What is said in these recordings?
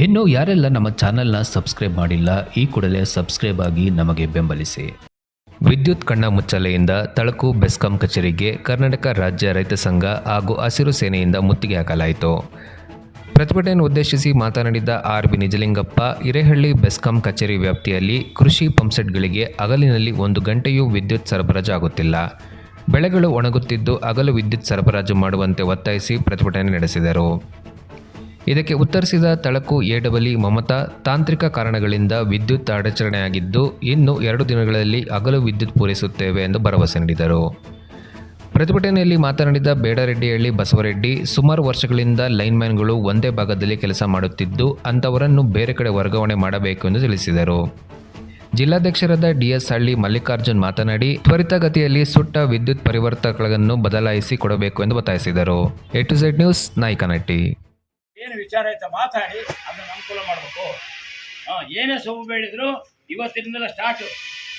ಇನ್ನು ಯಾರೆಲ್ಲ ನಮ್ಮ ಚಾನೆಲ್ನ ಸಬ್ಸ್ಕ್ರೈಬ್ ಮಾಡಿಲ್ಲ, ಈ ಕೂಡಲೇ ಸಬ್ಸ್ಕ್ರೈಬ್ ಆಗಿ ನಮಗೆ ಬೆಂಬಲಿಸಿ. ವಿದ್ಯುತ್ ಕಣ್ಣ ಮುಚ್ಚಲೆಯಿಂದ ತಳಕು ಬೆಸ್ಕಾಂ ಕಚೇರಿಗೆ ಕರ್ನಾಟಕ ರಾಜ್ಯ ರೈತ ಸಂಘ ಹಾಗೂ ಹಸಿರು ಸೇನೆಯಿಂದ ಮುತ್ತಿಗೆ ಹಾಕಲಾಯಿತು. ಪ್ರತಿಭಟನೆಯನ್ನು ಉದ್ದೇಶಿಸಿ ಮಾತನಾಡಿದ ಆರ್ ಬಿ ನಿಜಲಿಂಗಪ್ಪ, ಹಿರೇಹಳ್ಳಿ ಬೆಸ್ಕಾಂ ಕಚೇರಿ ವ್ಯಾಪ್ತಿಯಲ್ಲಿ ಕೃಷಿ ಪಂಪ್ಸೆಟ್ಗಳಿಗೆ ಹಗಲಿನಲ್ಲಿ ಒಂದು ಗಂಟೆಯೂ ವಿದ್ಯುತ್ ಸರಬರಾಜು ಆಗುತ್ತಿಲ್ಲ. ಬೆಳೆಗಳು ಒಣಗುತ್ತಿದ್ದು ಹಗಲು ವಿದ್ಯುತ್ ಸರಬರಾಜು ಮಾಡುವಂತೆ ಒತ್ತಾಯಿಸಿ ಪ್ರತಿಭಟನೆ ನಡೆಸಿದರು. ಇದಕ್ಕೆ ಉತ್ತರಿಸಿದ ತಳಕು ಏಡಬಲಿ ಮಮತಾ, ತಾಂತ್ರಿಕ ಕಾರಣಗಳಿಂದ ವಿದ್ಯುತ್ ಅಡಚಣೆಯಾಗಿದ್ದು, ಇನ್ನು ಎರಡು ದಿನಗಳಲ್ಲಿ ಅಗಲು ವಿದ್ಯುತ್ ಪೂರೈಸುತ್ತೇವೆ ಎಂದು ಭರವಸೆ ನೀಡಿದರು. ಪ್ರತಿಭಟನೆಯಲ್ಲಿ ಮಾತನಾಡಿದ ಬೇಡರೆಡ್ಡಿಹಳ್ಳಿ ಬಸವರೆಡ್ಡಿ, ಸುಮಾರು ವರ್ಷಗಳಿಂದ ಲೈನ್ಮ್ಯಾನ್ಗಳು ಒಂದೇ ಭಾಗದಲ್ಲಿ ಕೆಲಸ ಮಾಡುತ್ತಿದ್ದು, ಅಂಥವರನ್ನು ಬೇರೆ ಕಡೆ ವರ್ಗಾವಣೆ ಮಾಡಬೇಕು ಎಂದು ತಿಳಿಸಿದರು. ಜಿಲ್ಲಾಧ್ಯಕ್ಷರಾದ ಡಿಎಸ್ ಹಳ್ಳಿ ಮಲ್ಲಿಕಾರ್ಜುನ್ ಮಾತನಾಡಿ, ತ್ವರಿತಗತಿಯಲ್ಲಿ ಸುಟ್ಟ ವಿದ್ಯುತ್ ಪರಿವರ್ತಕಗಳನ್ನು ಬದಲಾಯಿಸಿ ಕೊಡಬೇಕು ಎಂದು ಒತ್ತಾಯಿಸಿದರು. A to Z news, Naikanatti. ಏನು ವಿಚಾರ ಐತೆ ಮಾತಾಡಿ, ಅದನ್ನ ಅನುಕೂಲ ಮಾಡಬೇಕು. ಏನೇ ಸೊಪ್ಪು ಬೆಳೆದ್ರು ಇವತ್ತಿನಿಂದಲೇ ಸ್ಟಾರ್ಟು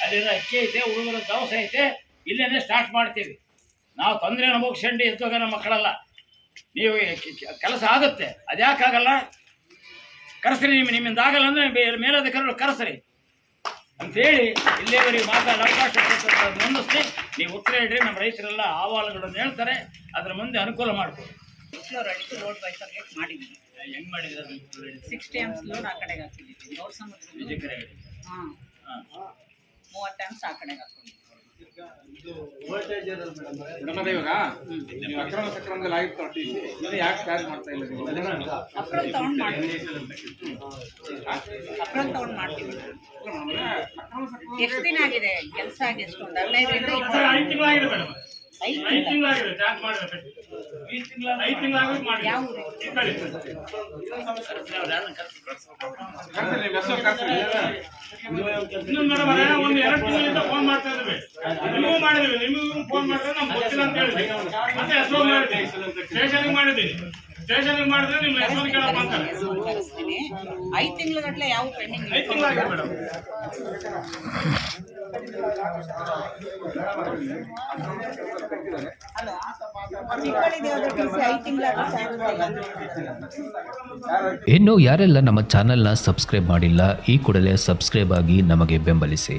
ಅಲ್ಲಿಂದ ಅಕ್ಕಿ ಐತೆ ಹುಡುಗರ ದವಸ ಐತೆ, ಇಲ್ಲೇನೆ ಸ್ಟಾರ್ಟ್ ಮಾಡ್ತೀವಿ. ನಾವು ತೊಂದರೆ ಅನುಭವಿಸ್ಕೊಂಡು ಇರ್ತೋಗ ನಮ್ಮ ಮಕ್ಕಳಲ್ಲ. ನೀವು ಕೆಲಸ ಆಗುತ್ತೆ. ಅದ್ಯಾಕಾಗಲ್ಲ ಕರೆಸ್ರಿ ನಿಮ್ಮ ನಿಮ್ಮಿಂದ ಆಗಲ್ಲ ಅಂದ್ರೆ ಮೇಲಧಿಕಾರಿಗಳು ಕರೆಸ್ರಿ. ಅಂತೇಳಿ ಇಲ್ಲೇವರೆಗೆ ಮಾತಾಡ ಅವಕಾಶ ಹೊಂದಿಸಿ ನೀವು ಉತ್ತರ ಇಡ್ರಿ ನಮ್ಮ ರೈತರೆಲ್ಲ ಅಹವಾಲುಗಳನ್ನು ಹೇಳ್ತಾರೆ. ಅದರ ಮುಂದೆ ಅನುಕೂಲ ಮಾಡ್ಕೊಳ್ಳಿ ಅಡಿಕೆ ಮಾಡಿದ್ವಿ. ಹೆಂಗ್ ಮಾಡಿದ್ರೆ ಸಿಕ್ಸ್ ಟೈಮ್ಸ್ ಲೋಡ್ ಆ ಕಡೆಗೆ ಹಾಕಿದ್ವಿ ದೊಡ್ಡ ಸಮುದ್ರ ವಿಜಯಕರ ಹಾಂ. ಮೂವತ್ತು ಆ ಕಡೆಗೆ ಹಾಕೊಂಡಿದ್ವಿ ನಮ್ಮದೇ ಇವಾಗ? ನೀವು ಅಕ್ರಮ ಸಕ್ರಮದಲ್ಲಿ ಆಗಿರ್ತಾವ ಟಿ ಸಿ. ಯಾಕೆ ಚಾರ್ಜ್ ಮಾಡ್ತಾ ಇಲ್ಲ ನೀವು? ತಗೊಂಡು ಮಾಡ್ತೀವಿ. ತಗೊಂಡು ಮಾಡ್ತೀವಿ. ಎಷ್ಟು ದಿನ ಆಗಿದೆ? ಕೆಲಸ ಆಗಿ ಎಷ್ಟು ಒಂದು ಹದಿನೈದರಿಂದ ಸರ್, ಐದು ತಿಂಗಳಾಗಿದೆ ಚಾರ್ಜ್ ಮಾಡಿದ್ರೆ ಐದು ತಿಂಗಳ ಐದು ಮಾಡಿ ಯಾವ. ಇನ್ನೊಂದು ಮೇಡಮ್ ಒಂದು ಎರಡು ತಿಂಗಳಿಂದ ಫೋನ್ ಮಾಡ್ತಾ ನಿಮಗೂ ಮಾಡಿದ್ವಿ. ನಿಮಗೂ ಫೋನ್ ಮಾಡಿದ್ರೆ ನಮ್ಗೆ ಗೊತ್ತಿಲ್ಲ ಅಂತ ಹೇಳಿದ್ವಿ. ಮತ್ತೆ ಎಸ್ ಮಾಡಿದ್ವಿ ಸ್ಟೇಷನ್ಗೆ ಮಾಡಿದ್ವಿ. ಸ್ಟೇಷನ್ಗೆ ಮಾಡಿದ್ರೆ ನಿಮ್ಮ ಹೆಸರು ಕೇಳಪ್ಪ ಅಂತ ಐದು ತಿಂಗಳ ಯಾವ ಪೆಂಡಿಂಗ್ ಮೇಡಮ್. ಅಲ್ಲ ಐದು ತಿಂಗಳ ಇನ್ನು ಯಾರೆಲ್ಲ ನಮ್ಮ ಚಾನೆಲ್ನ ಸಬ್ಸ್ಕ್ರೈಬ್ ಮಾಡಿಲ್ಲ ಈ ಕೂಡಲೇ ಸಬ್ಸ್ಕ್ರೈಬ್ ಆಗಿ ನಮಗೆ ಬೆಂಬಲಿಸಿ.